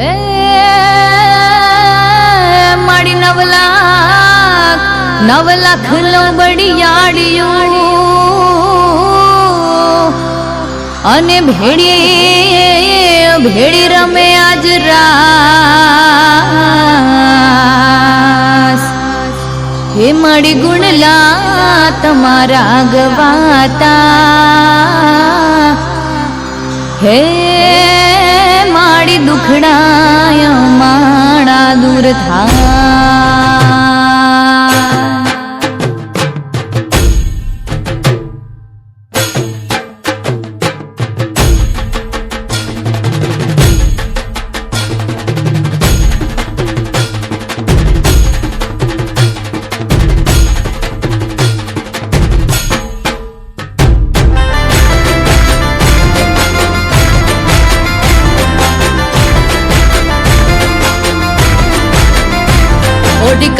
હે, મારી નવ લાખ નવ લાખ લો બડિયાડિયું અને ભેડી ભેડી રમે આજ રાસ. હે મળી ગુણલા તમારા ગવાતા. હે માડી દુખડાય માણા દૂર થા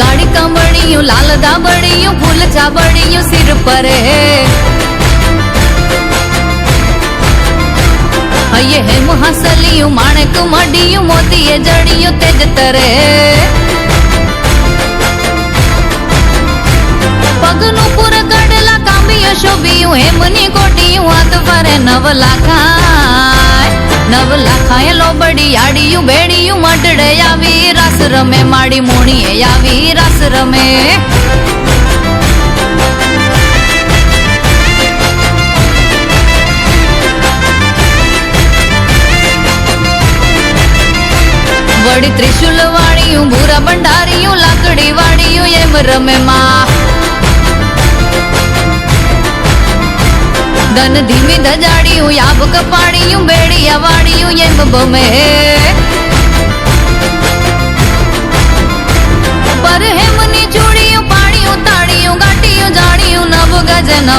ઓડી કાળી કાંબળિયું લાલ દાબળિયું, ફૂલ ચાબળિયું સિર પર હે. હૈયે હે મહાસલિયું, માણેક મડિયું, મોતીએ જડિયું, તેજ તરે પગનું પુર ગડલા કાંબિયું શોભિયું, હેમની કોટિયું હાથ ફરે નવ લાખાય નવ લાખાય લોબડી આડિયું, બેડિયું મટડે આવી રમે માડી મોણીએ આવી રસ રમે વળી ત્રિશુલ વાળિયું ભૂરા ભંડારિયું લાકડી વાળિયું એમ રમે માં ધન ધીમી ધજાડિયું યાબ કપાડિયું બેડિયા વાડિયું એમ બમે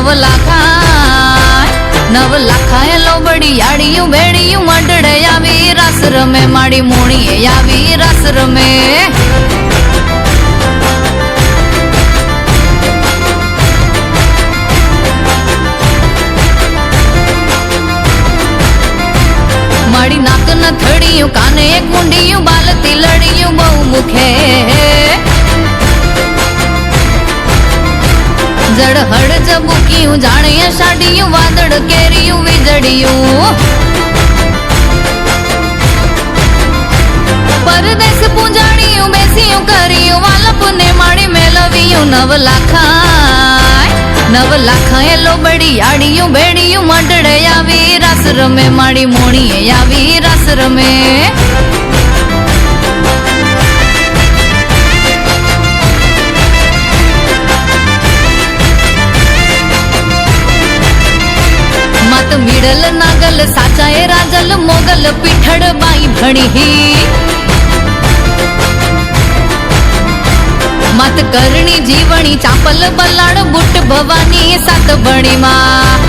ગજ નવ લાખાય નવ લાખાય લોબડી યાડિયું બેડિયું મડડે આવી રસ રમે માડી મોણીએ આવી રસ રમે માડી નાક ન થડિયું કાને એક મુંડિયું બાલતી લડિયું બહુ મુખે જડ હડ જબુકિયું જાણે સાડિયું વાદળ કેરિયું વીજળિયું પરદેશ પૂજાણિયું બેસિયું કર્યું વાલપને માડી મેલવિયું નવ લાખાય નવ લાખાય લોબડી આડિયું બેડિયું મડડે આવી રસ રમે માડી મોણીએ આવી રસ રમે મત નાગલ સાચા એ રાજલ મોગલ પીઠળ બાઈ ભણી મત કરણી જીવણી ચાપલ બલાડ બુટ ભવાની સાત બણીમાં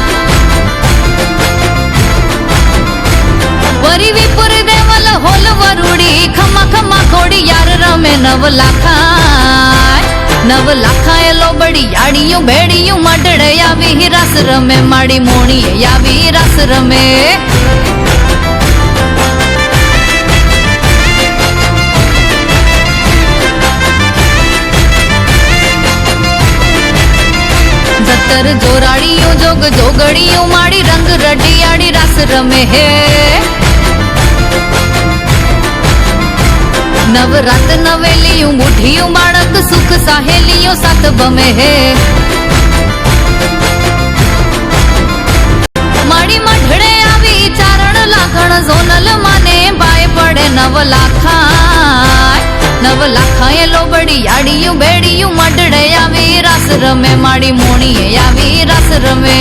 વરી વિપુર દેવલ હોલ વરુડી ખમા ખમા ખોડી યાર રમે નવ લાખાય નવ લાખાયેલો લોબડી યાડીયું ભેડીયું મડડે આવી. રસ રમે, માડી મોણીએ આવી. રસ રમે. જતર જોરાડીયું જોગ જોગડીયું માડી રંગ રડિયાડી રાસ રમે હે. નવરાત નવેલીયું બુઢિયું બાળક સુખ સાહેલિયું સાત બમે હે. માડી મઢડે આવી ચારણ લાખણ, ઝોનલ માને બાય પડે નવ લાખાય. નવ લાખાય લોબડી આડિયું, બેડીયું મઢડે આવી રસ રમે માડી મોણીએ આવી રસ રમે.